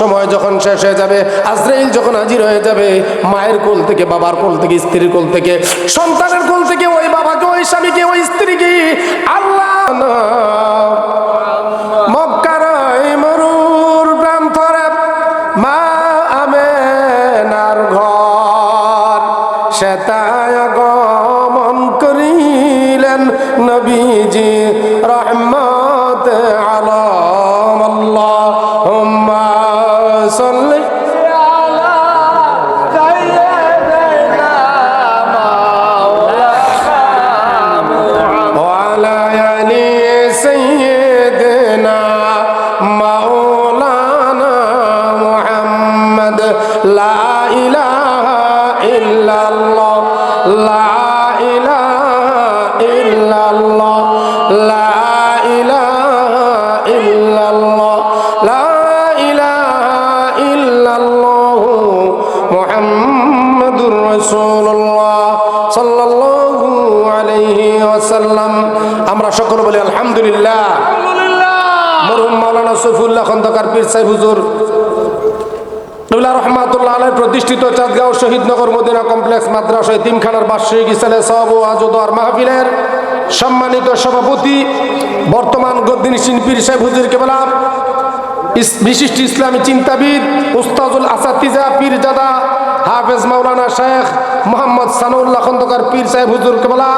সময় যখন শেষ হয়ে যাবে, আজরাইল যখন হাজির হয়ে যাবে, মায়ের কোল থেকে, বাবার কোল থেকে, স্ত্রীর কোল থেকে, সন্তানের কোল থেকে ওই বাবাকে, ওই স্বামীকে, ওই স্ত্রীকে আল্লাহ মক্কার মরুর মা ঘর গমন করিলেন নবীজি। ইল্লাল্লাহ লা ইলাহা ইল্লাল্লাহ লা ইলাহা ইল্লাল্লাহ মুহাম্মাদুর রাসূলুল্লাহ সাল্লাল্লাহু আলাইহি ওয়াসাল্লাম। আমরা সকল বলি আলহামদুলিল্লাহ। মরহুম মাওলানা সফিউল্লাহ খন্দকার পীর সাহেব হুজুর। রহমান প্রতিষ্ঠিত চাঁদগাঁও শহীদনগর মদিনা কমপ্লেক্স মাদ্রাসা তিমখানার বার্ষিক ইসালে সব ও আজদার মাহফিলের সম্মানিত সভাপতি বর্তমান গদ্দিন শিল্পীর সাহেব হুজুর কেবলা বিশিষ্ট ইসলামী চিন্তাবিদ উস্তাজুল আসাতিজা পীরজাদা হাফেজ মাওলানা শেখ মোহাম্মদ সানাউল্লাহ খন্দকার পীর সাহেব হুজুর কেবলা,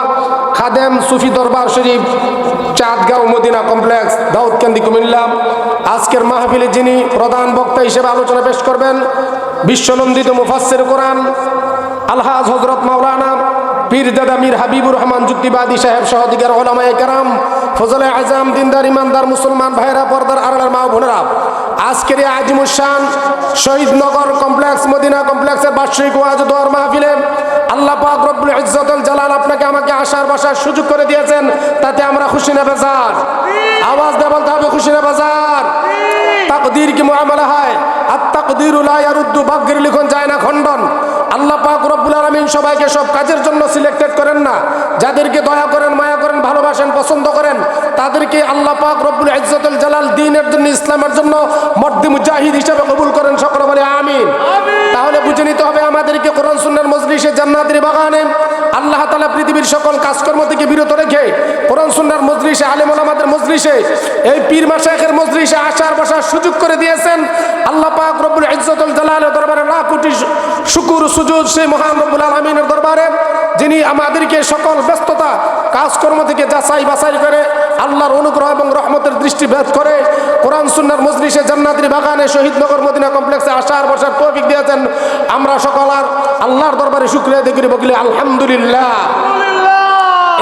খাদেম সুফি দরবার শরীফ, চাঁদগাঁও মদিনা কমপ্লেক্স, দাউদকান্দি, কুমিল্লা। আজকের মাহফিলে যিনি প্রধান বক্তা হিসেবে আলোচনা পেশ করবেন, বিশ্বনন্দিত মুফাসসির কোরআন, আলহাজ হজরত মাওলানা পীর দাদা মীর হাবিবুর রহমান যুক্তিবাদী সাহেব সহদিগার ওলামায়ে কারাম, ফজলে আজাম, দিনদার, ইমানদার, মুসলমান ভাইরা পর্দার আড়ালের আজকের এই আজিমুসান শহীদনগর কমপ্লেক্স, মদিনা কমপ্লেক্সের বার্ষিক ওয়াজ দোয়ার মাহফিলে আল্লাহ পাক রব্বুল ইজ্জতুল জালাল আপনাকে আমাকে আসার বসার সুযোগ করে দিয়েছেন, তাতে আমরা খুশি না বেজার। আওয়াজ দেব হবে খুশি না বেজার। তাকদীর কি মুআমালা হয়? আর তাকদীরু লা ইয়ারুদ্দু ভাগ্যের লিখন যায় না আল্লাহ পাক রব্বুল আলামিন সবাইকে সব কাজের জন্য সিলেক্টেড করেন না। যাদেরকে দয়া করেন মায়া করেন ভালোবাসেন পছন্দ করেন তাদেরকে আল্লাহ পাক রব্বুল ইজ্জতুল জালাল দ্বীনের জন্য ইসলামের জন্য মর্দি মুজাহিদ হিসেবে কবুল করেন সকলে বলে আমিন। তাহলে বুঝে নিতে হবে আমাদেরকে কোরআন সুন্নার মজলিসে জান্নাতের বাগানে আল্লাহ তাআলা পৃথিবীর সকল কাজকর্ম থেকে বিরত রেখে সুন্নার মজলিসে আলেম ওলামাদের মজলিসে, এই পীর মাশায়েখের মজলিসে আসার বসার সুযোগ করে দিয়েছেন। আল্লাহ পাক রব্বুল ইজ্জতুল জালালের দরবারে লাখ কোটি শুকুর সুজুদ সেই মহান রব্বুল আলামিনের দরবারে, যিনি আমাদেরকে সকল ব্যস্ততা, কাজকর্ম থেকে যাচাই বাছাই করে আল্লাহর অনুগ্রহ এবং রহমতের দৃষ্টি ভেদ করে কোরআন সুন্নার মজলিসে জান্নাতের বাগানে শহীদনগর মদিনা কমপ্লেক্সে আসার বসার তৌফিক দিয়েছেন। আমরা সকল আর আল্লাহর দরবারে শুক্রিয়া দিকে বলি আলহামদুলিল্লাহ।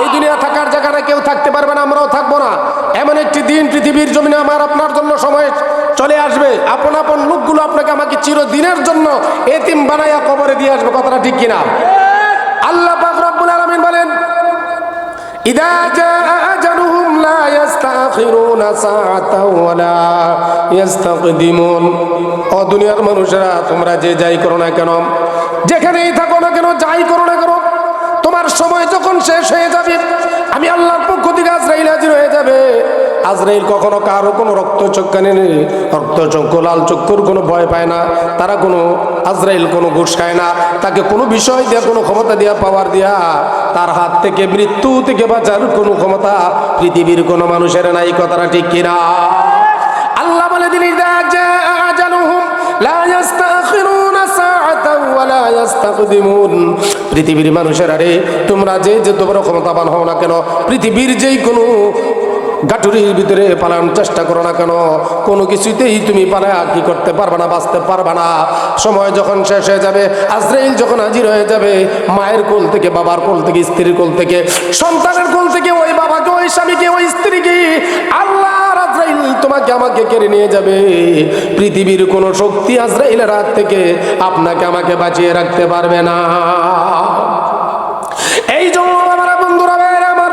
এই দুনিয়া থাকার জায়গাটা কেউ থাকতে পারবে না, আমরাও থাকব না। এমন একটি দিন পৃথিবীর জমিনে আমার, আপনার জন্য সময় চলে আসবে। আপন আপন লোকগুলো আপনাকে আমাকে চিরদিনের জন্য এতিম বানাইয়া কবরে দিয়ে আসবে, কথাটা ঠিক কিনা? আল্লাহ রব্বুল বলেন, ইদা দুনিয়ার মানুষেরা, তোমরা যে যাই করো না কেন, যেখানেই থাকো না কেন, যাই করো না কেন তোমার সময় যখন শেষ হয়ে যাবে, আমি আল্লাহর পক্ষ থেকে আজরাইল হাজির হয়ে যাবে। আজরাইল কখনো কারও কোনো রক্ত চক্ষানে রক্ত চক্ষু লাল চক্ষুর কোনো ভয় পায় না। তারা কোনো, আজরাইল কোনো ঘুষ খায় না। তাকে কোনো বিষয় দিয়ে, কোনো ক্ষমতা দিয়া পাওয়ার দিয়া, তার হাত থেকে, মৃত্যু থেকে বাঁচার কোনো ক্ষমতা পৃথিবীর কোনো মানুষের নাই, কথাটা ঠিক কিনা? আল্লাহ বলে দিন ইদা পৃথিবীর মানুষের আরে, তোমরা যে যে তোমরা ক্ষমতাবান হও না কেন, পৃথিবীর যেই কোনো গাঠুরির ভিতরে পালানোর চেষ্টা করো না কেন, কোনো কিছুতেই তুমি পালায়া কি করতে পারবে না, বাঁচতে পারবে না। সময় যখন শেষ হয়ে যাবে, আজরাইল যখন হাজির হয়ে যাবে, মায়ের কোল থেকে, বাবার কোল থেকে, স্ত্রীর কোল থেকে, সন্তানের কোল থেকে, ওই বাবাকে, ওই স্বামীকে, ওই স্ত্রীকে আল্লাহ তোমাকে আমাকে কেড়ে নিয়ে যাবে। পৃথিবীর কোনো শক্তি আজরাইলের হাত থেকে আপনাকে আমাকে বাঁচিয়ে রাখতে পারবে না। এই জন্য আমার বন্ধুরা আমার,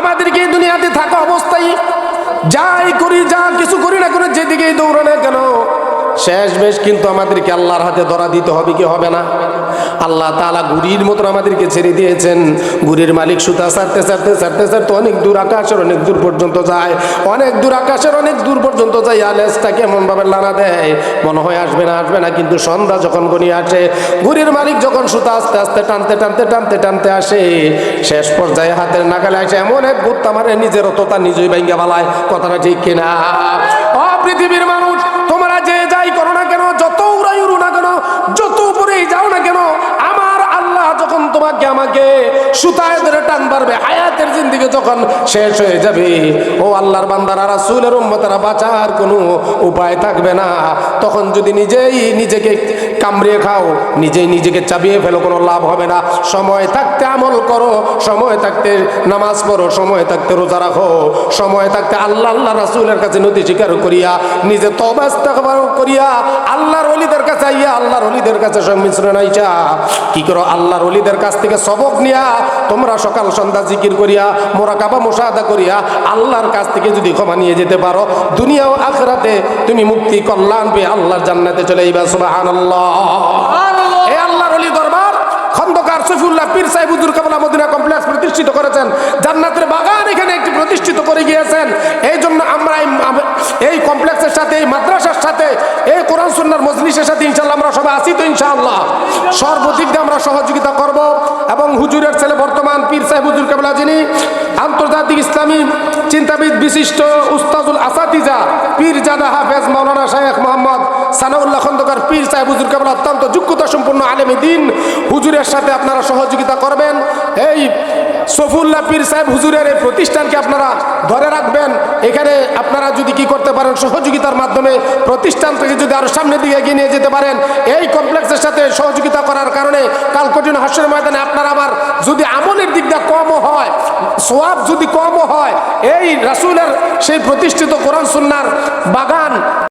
আমাদেরকে দুনিয়াতে থাকা অবস্থায় যাই করি যা কিছু করি না করে যেদিকেই দৌড়ে না কেন শেষ বেশ, কিন্তু আমাদেরকে আল্লাহর হাতে ধরা দিতে হবে কি হবে না? আল্লাহ তাআলা গুড়ির মতন আমাদেরকে ছেড়ে দিয়েছেন। গুড়ির মালিক সুতা ছাড়তে ছাড়তে ছাড়তে ছাড়তে অনেক দূর আকাশের অনেক দূর পর্যন্ত যায়। অনেক দূর আকাশের অনেক দূর পর্যন্ত যায় আলেসটা কেমন ভাবে লানা দেয়। মনে হয় আসবে না আসবে না, কিন্তু সন্ধ্যা যখন গনিয়ে আসে, গুড়ির মালিক যখন সুতা আস্তে আস্তে টানতে টানতে টানতে টানতে আসে, শেষ পর্যায়ে হাতের নাগালে আসে এমন এক ভূত আমার নিজের অতটা নিজেই ভাঙ্গা বালায়। কথাটা ঠিক কিনা? পৃথিবীর মানুষ তোমরা যে যাই করো না কেন যত উড়াই উড়ু না কেন যত উপরেই যাও না কেন আমার আল্লাহ যখন তোমাকে আমাকে সুতায় ধরে টান পারবে জিন্দিগি যখন শেষ হয়ে যাবে। ও আল্লাহর বান্দারা, রাসূলের উম্মতারা, বাঁচার কোনো উপায় থাকবে না। তখন যদি নিজেই নিজেকে কামড়িয়ে খাও, নিজেই নিজেকে চাবিয়ে ফেলো, কোনো লাভ হবে না। সময় থাকতে আমল করো, সময় থাকতে নামাজ পড়ো, সময় থাকতে রোজা রাখো, সময় থাকতে আল্লাহ আল্লাহ রাসূলের কাছে নদী স্বীকার করিয়া, নিজে তবা ইস্তেগফার করিয়া, আল্লাহর ওলিদের কাছে আইয়া, আল্লাহর ওলিদের কাছে সংমিশ্রণ আইসা। কি করো? আল্লাহর ওলিদের কাছ থেকে সবক নিয়া, তোমরা সকাল সন্ধ্যা জিকির করিয়া মোরাকাবা মোশাহাদা করিয়া আল্লাহর কাছ থেকে যদি ক্ষমা নিয়ে যেতে পারো দুনিয়া ও আখরাতে তুমি মুক্তি কল্যাণ পেয়ে আল্লাহর জান্নাতে চলে যাইবা সুবহানাল্লাহ। এ আল্লাহর দরবার খন্দকার সফিউল্লাহ পীর সাহেব হুজুর কাবলা মদিনা কমপ্লেক্স প্রতিষ্ঠিত করেছেন। জান্নাতের বাগান এখানে একটি প্রতিষ্ঠিত করে গিয়েছেন। এই জন্য আমরা এই কমপ্লেক্সের সাথে এই মাদ্রাসার সাথে এই কোরআন সুন্নার মজলিসের সাথে ইনশাল্লাহ আমরা সবাই তো ইনশাআল্লাহ। সর্বদিক দিয়ে আমরা সহযোগিতা করব। এবং হুজুরের ছেলে বর্তমান পীর সাহেব হুজুর কেবলা যিনি আন্তর্জাতিক ইসলামী চিন্তাবিদ বিশিষ্ট উস্তাজুল আসাতিজা পীর জাদা হাফেজ মৌলানা শাহেখ মোহাম্মদ সানাউল্লাহ খন্দকার পীর সাহেব হুজুর কেবল অত্যন্ত যোগ্যতা সম্পন্ন আলেমী দিন। হুজুরের সাথে আপনারা সহযোগিতা করবেন। এই সফুল্লাহ পীর সাহেব হুজুরের এই প্রতিষ্ঠানকে আপনারা ধরে রাখবেন। এখানে আপনারা যদি কি করতে পারেন, সহযোগিতার মাধ্যমে প্রতিষ্ঠানটাকে যদি আরও সামনের দিকে এগিয়ে নিয়ে যেতে পারেন, এই কমপ্লেক্সের সাথে সহযোগিতা করার কারণে কাল কঠিন হাস্যের ময়দানে আপনারা আবার যদি আমলের দিকটা কমও হয় সোয়াব যদি কমও হয়, এই রাসূলের সেই প্রতিষ্ঠিত কোরআন সুন্নার বাগান